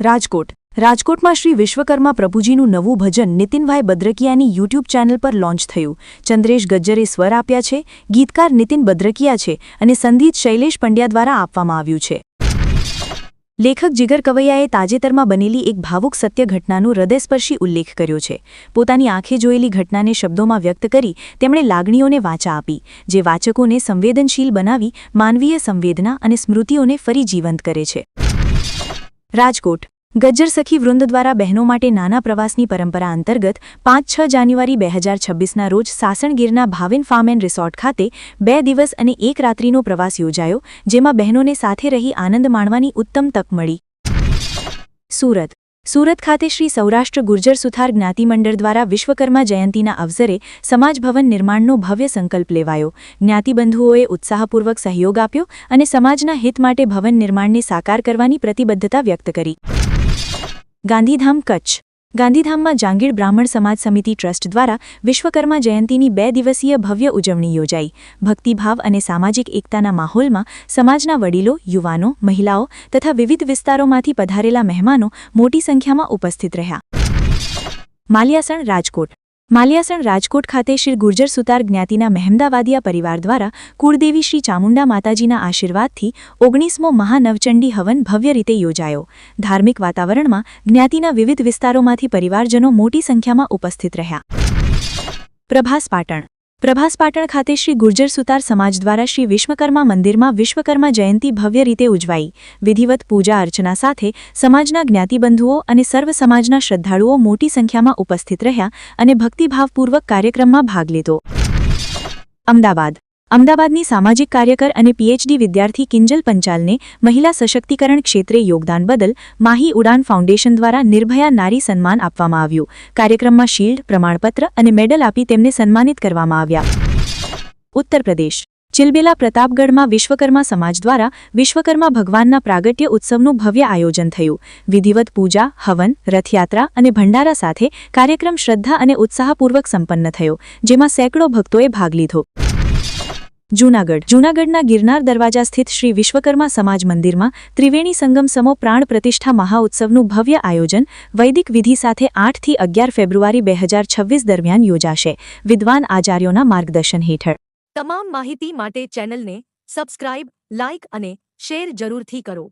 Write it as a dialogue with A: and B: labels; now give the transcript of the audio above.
A: રાજકોટ. રાજકોટમાં શ્રી વિશ્વકર્મા પ્રભુજીનું નવું ભજન નીતિનભાઈ બદ્રકિયાની યુટ્યુબ ચેનલ પર લોન્ચ થયું. ચંદ્રેશ ગજ્જરે સ્વર આપ્યા છે, ગીતકાર નીતિન બદ્રકિયા છે અને સંગીત શૈલેષ પંડ્યા દ્વારા આપવામાં આવ્યું છે. લેખક જીગર કવૈયાએ તાજેતરમાં બનેલી એક ભાવુક સત્ય ઘટનાનો હૃદયસ્પર્શી ઉલ્લેખ કર્યો છે. પોતાની આંખે જોયેલી ઘટનાને શબ્દોમાં વ્યક્ત કરી તેમણે લાગણીઓને વાચા આપી, જે વાચકોને સંવેદનશીલ બનાવી, માનવીય સંવેદના અને સ્મૃતિઓને ફરી જીવંત કરે છે. રાજકોટ. ગજ્જર સખી વૃંદ દ્વારા બહેનો માટે નાના પ્રવાસની પરંપરા અંતર્ગત પાંચ છ જાન્યુઆરી બે હજાર છવ્વીસના રોજ સાસણગીરના ભાવિન ફાર્મ એન્ડ રિસોર્ટ ખાતે બે દિવસ અને એક રાત્રિનો પ્રવાસ યોજાયો, જેમાં બહેનોને સાથે રહી આનંદ માણવાની ઉત્તમ તક મળી. સુરત. સુરત ખાતે શ્રી સૌરાષ્ટ્ર ગુર્જર સુથાર જ્ઞાતિમંડળ દ્વારા વિશ્વકર્મા જયંતીના અવસરે સમાજ ભવન નિર્માણનો ભવ્ય સંકલ્પ લેવાયો. જ્ઞાતિબંધુઓએ ઉત્સાહપૂર્વક સહયોગ આપ્યો અને સમાજના હિત માટે ભવન નિર્માણને સાકાર કરવાની પ્રતિબદ્ધતા વ્યક્ત કરી. ગાંધીધામ કચ્છ ગાંધીધામમાં જાંગીર બ્રાહ્મણ સમાજ સમિતિ ટ્રસ્ટ દ્વારા વિશ્વકર્મા જયંતીની બે દિવસીય ભવ્ય ઉજવણી યોજાઈ. ભક્તિભાવ અને સામાજિક એકતાના માહોલમાં સમાજના વડીલો, યુવાનો, મહિલાઓ તથા વિવિધ વિસ્તારોમાંથી પધારેલા મહેમાનો મોટી સંખ્યામાં ઉપસ્થિત રહ્યા. માલિયાસણ રાજકોટ. માલિયાસણ રાજકોટ ખાતે શ્રી ગુર્જર સુતાર જ્ઞાતિના મહેમદાવાદિયા પરિવાર દ્વારા કુળદેવી શ્રી ચામુંડા માતાજીના આશીર્વાદથી ઓગણીસમો મહાનવચંડી હવન ભવ્ય રીતે યોજાયો. ધાર્મિક વાતાવરણમાં જ્ઞાતિના વિવિધ વિસ્તારોમાંથી પરિવારજનો મોટી સંખ્યામાં ઉપસ્થિત રહ્યા. પ્રભાસ પાટણ પ્રભાસ પાટણ ખાતે શ્રી ગુર્જર સુતાર સમાજ દ્વારા શ્રી વિશ્વકર્મા મંદિરમાં વિશ્વકર્મા જયંતી ભવ્ય રીતે ઉજવાઈ. વિધિવત પૂજા અર્ચના સાથે સમાજના જ્ઞાતિબંધુઓ અને સર્વ સમાજના શ્રદ્ધાળુઓ મોટી સંખ્યામાં ઉપસ્થિત રહ્યા અને ભક્તિભાવપૂર્વક કાર્યક્રમમાં ભાગ લીધો. અમદાવાદ. અમદાવાદની સામાજિક કાર્યકર અને પીએચડી વિદ્યાર્થી કિંજલ પંચાલને મહિલા સશક્તિકરણ ક્ષેત્રે યોગદાન બદલ માહી ઉડાન ફાઉન્ડેશન દ્વારા નિર્ભયા નારી સન્માન આપવામાં આવ્યું. કાર્યક્રમમાં શિલ્ડ, પ્રમાણપત્ર અને મેડલ આપી તેમને સન્માનિત કરવામાં આવ્યા. ઉત્તર પ્રદેશ. ચિલબેલા પ્રતાપગઢમાં વિશ્વકર્મા સમાજ દ્વારા વિશ્વકર્મા ભગવાનના પ્રાગટ્ય ઉત્સવનું ભવ્ય આયોજન થયું. વિધિવત પૂજા, હવન, રથયાત્રા અને ભંડારા સાથે કાર્યક્રમ શ્રદ્ધા અને ઉત્સાહપૂર્વક સંપન્ન થયો, જેમાં સેંકડો ભક્તોએ ભાગ લીધો. જૂનાગઢ. જૂનાગઢના ગિરનાર દરવાજા સ્થિત શ્રી વિશ્વકર્મા સમાજ મંદિરમાં ત્રિવેણી સંગમ સમો પ્રાણ પ્રતિષ્ઠા મહાઉત્સવનું ભવ્ય આયોજન વૈદિક વિધિ સાથે આઠથી અગિયાર ફેબ્રુઆરી બે હજાર છવ્વીસ દરમિયાન યોજાશે. વિદ્વાન આચાર્યોના માર્ગદર્શન હેઠળ.
B: તમામ માહિતી માટે ચેનલને સબસ્ક્રાઇબ, લાઇક અને શેર જરૂરથી કરો.